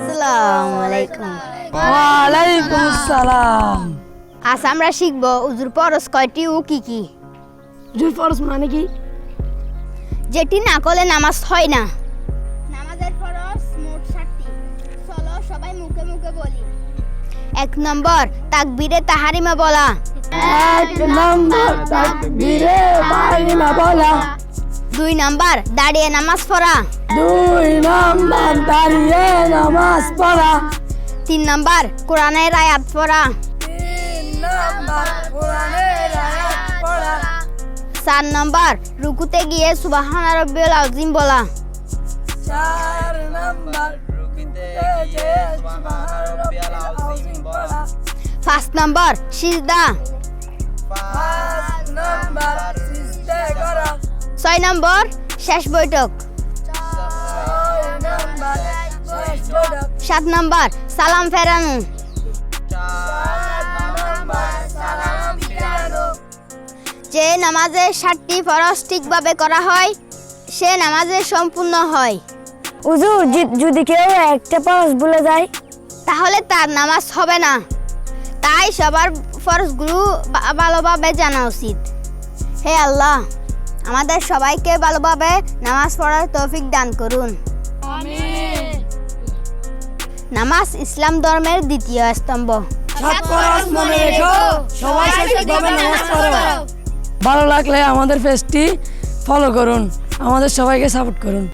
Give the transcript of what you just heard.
আসসালামু আলাইকুম ওয়ালাইকুম আসসালাম আজ আমরা শিখব উজুর পরস কয়টি ও কি কি জুই ফরস মানে কি যেটি না করলে নামাজ হয় না নামাজের ফরজ মোট ষাটটি চলো সবাই মুখে মুখে বলি এক নম্বর তাকবীরে তাহারিমা বলা এক নম্বর তাকবীরে তাহরিমা বলা দুই নাম্বার দাঁড়িয়ে নামাজ পড়া। দুই নম্বর দাঁড়িয়ে নামাজ পড়া। তিন নাম্বার কোরআনের আয়াত পড়া। চার নাম্বার রুকুতে গিয়ে সুবাহান রব্বিল আজিম বলা। চার নম্বর পাঁচ নাম্বার সিজদা। পাঁচ নম্বর ছয় নম্বর শেষ বৈঠক। সাত নম্বর সালাম ফেরানো। যে নামাজে ষাটটি ফরজ ঠিকভাবে করা হয় সে নামাজে সম্পূর্ণ হয়। হুজুর যদি কেউ একটা পাস ভুলে যায়? তাহলে তার নামাজ হবে না। তাই সবার ফরজগুলো ভালোভাবে জানা উচিত। হে আল্লাহ আমাদের সবাইকে ভালোভাবে নামাজ পড়ার তৌফিক দান করুন। নামাজ ইসলাম ধর্মের দ্বিতীয় স্তম্ভ। মনে ভালো লাগলে আমাদের পেজটি ফলো করুন আমাদের সবাইকে সাপোর্ট করুন।